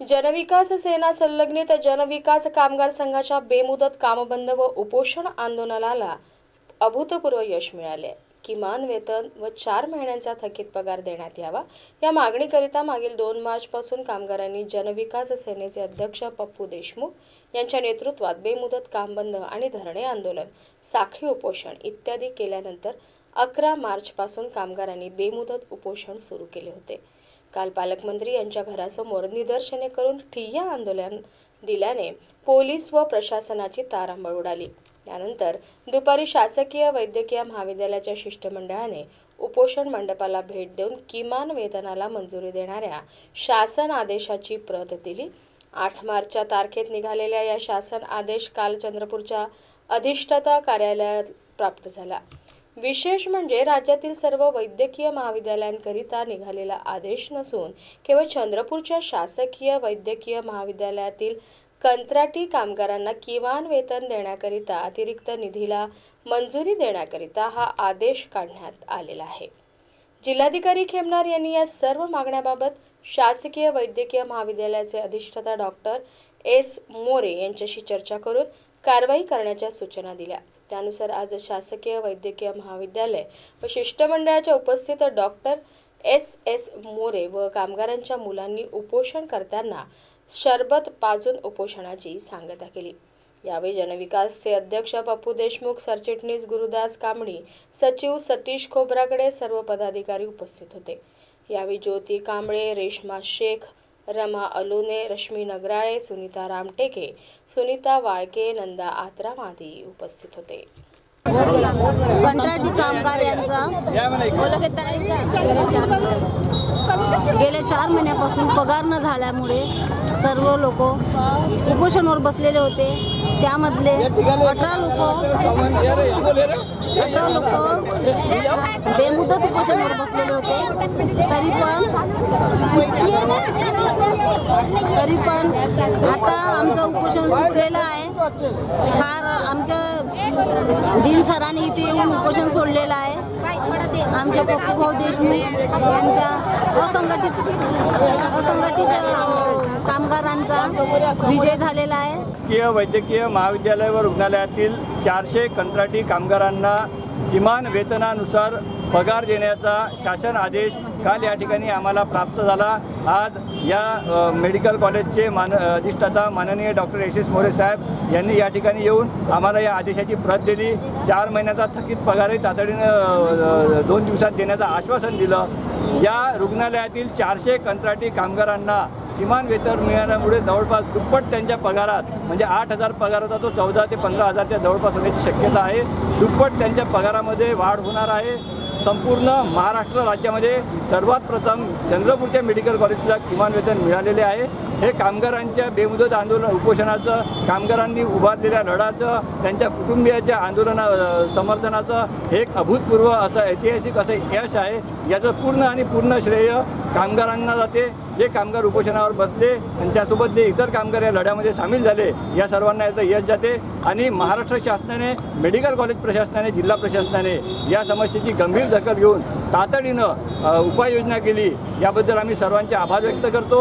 जनविकास सेना संलग्नित जनविकास कामगार संघाच्या बेमुदत कामबंद व उपोषण आंदोलनाला अभूतपूर्व यश मिळाले. किमान वेतन व चार महिन्यांचा थकीत पगार देण्यात यावा. या मागणीकरिता मागील दोन मार्चपासून कामगारांनी जनविकास सेनेचे अध्यक्ष पप्पू देशमुख यांच्या नेतृत्वात बेमुदत कामबंद आणि धरणे आंदोलन साखळी उपोषण इत्यादी केल्यानंतर अकरा मार्चपासून कामगारांनी बेमुदत उपोषण सुरू केले होते. काल पालकमंत्री यांच्या घरासमोर निदर्शने करून ठिय्या आंदोलन दिल्याने पोलीस व प्रशासनाची तारांबळ उडाली. त्यानंतर दुपारी शासकीय वैद्यकीय महाविद्यालयाच्या शिष्टमंडळाने उपोषण मंडपाला भेट देऊन किमान वेतनाला मंजुरी देणाऱ्या शासन आदेशाची प्रत दिली. आठ मार्चच्या तारखेत निघालेल्या या शासन आदेश काल चंद्रपूरच्या अधिष्ठाता कार्यालयात प्राप्त झाला. विशेष म्हणजे राज्यातील सर्व वैद्यकीय महाविद्यालयांकरिता निघालेला आदेश नसून केवळ चंद्रपूरच्या शासकीय वैद्यकीय महाविद्यालयातील कंत्राटी कामगारांना किमान वेतन देण्याकरिता अतिरिक्त निधीला मंजुरी देण्याकरिता हा आदेश काढण्यात आलेला आहे. जिल्हाधिकारी खेमनार यांनी या सर्व मागण्याबाबत शासकीय वैद्यकीय महाविद्यालयाचे अधिष्ठाता डॉक्टर एस मोरे यांच्याशी चर्चा करून कारवाई करण्याच्या सूचना दिल्या. त्यानुसार आज शासकीय वैद्यकीय महाविद्यालय व शिष्टमंडळाच्या उपस्थित डॉक्टर एस एस मोरे व कामगारांच्या मुलांनी उपोषण करताना शरबत पाजून उपोषणाची सांगता केली. यावेळी जनविकासचे अध्यक्ष पप्पू देशमुख सरचिटणीस गुरुदास कांबळी सचिव सतीश खोब्राकडे सर्व पदाधिकारी उपस्थित होते. यावेळी ज्योती कांबळे रेश्मा शेख रमा अलुने रश्मी नगराळे सुनीता रामटेके सुनीता वाळके नंदा आत्राम आदी उपस्थित होते. कंत्राटी कामगार यांचा गेल्या चार महिन्यापासून पगार न झाल्यामुळे सर्व लोक उपोषणावर बसलेले होते. त्यामधले अठरा लोक अठरा लोक बेमुदत उपोषणावर बसलेले होते. तरी पण तरी पण आता आमचं उपोषण सुटलेलं आहे. फार आमच्या दिन सरांनी इथे येऊन उपोषण सोडलेलं आहे. आमच्या पप्पू देशमुख यांच्या असंघटित असंघटित कामगारांचा विजय झालेला आहे. शासकीय वैद्यकीय महाविद्यालय व रुग्णालयातील चारशे कंत्राटी कामगारांना किमान वेतनानुसार पगार देण्याचा शासन आदेश काल या ठिकाणी आम्हाला प्राप्त झाला. आज या मेडिकल कॉलेजचे मान अधिष्ठाता माननीय डॉक्टर एस एस मोरे साहेब यांनी या ठिकाणी येऊन आम्हाला या आदेशाची प्रत दिली. चार महिन्याचा थकीत पगारही तातडीनं दोन दिवसात देण्याचं आश्वासन दिलं. या रुग्णालयातील चारशे कंत्राटी कामगारांना किमान वेतन मिळाल्यामुळे जवळपास दुप्पट त्यांच्या पगारात म्हणजे आठ हजार पगार होता तो चौदा ते पंधरा हजारच्या जवळपास होण्याची शक्यता आहे. दुप्पट त्यांच्या पगारामध्ये वाढ होणार आहे. संपूर्ण महाराष्ट्र राज्यामध्ये सर्वात प्रथम चंद्रपूरच्या मेडिकल कॉलेजला किमान वेतन मिळालेले आहे. हे कामगारांच्या बेमुदत आंदोलन उपोषणाचं कामगारांनी उभारलेल्या लढाचं त्यांच्या कुटुंबियाच्या आंदोलना समर्थनाचं हे एक अभूतपूर्व असं ऐतिहासिक असं यश आहे. याचं पूर्ण आणि पूर्ण श्रेय कामगारांना जाते. जे कामगार उपोषणावर बसले आणि त्यासोबत जे इतर कामगार या लढ्यामध्ये सामील झाले या सर्वांना याचं यश जाते. आणि महाराष्ट्र शासनाने मेडिकल कॉलेज प्रशासनाने जिल्हा प्रशासनाने या समस्येची गंभीर दखल घेऊन तातडीनं उपाययोजना केली. याबद्दल आम्ही सर्वांचे आभार व्यक्त करतो.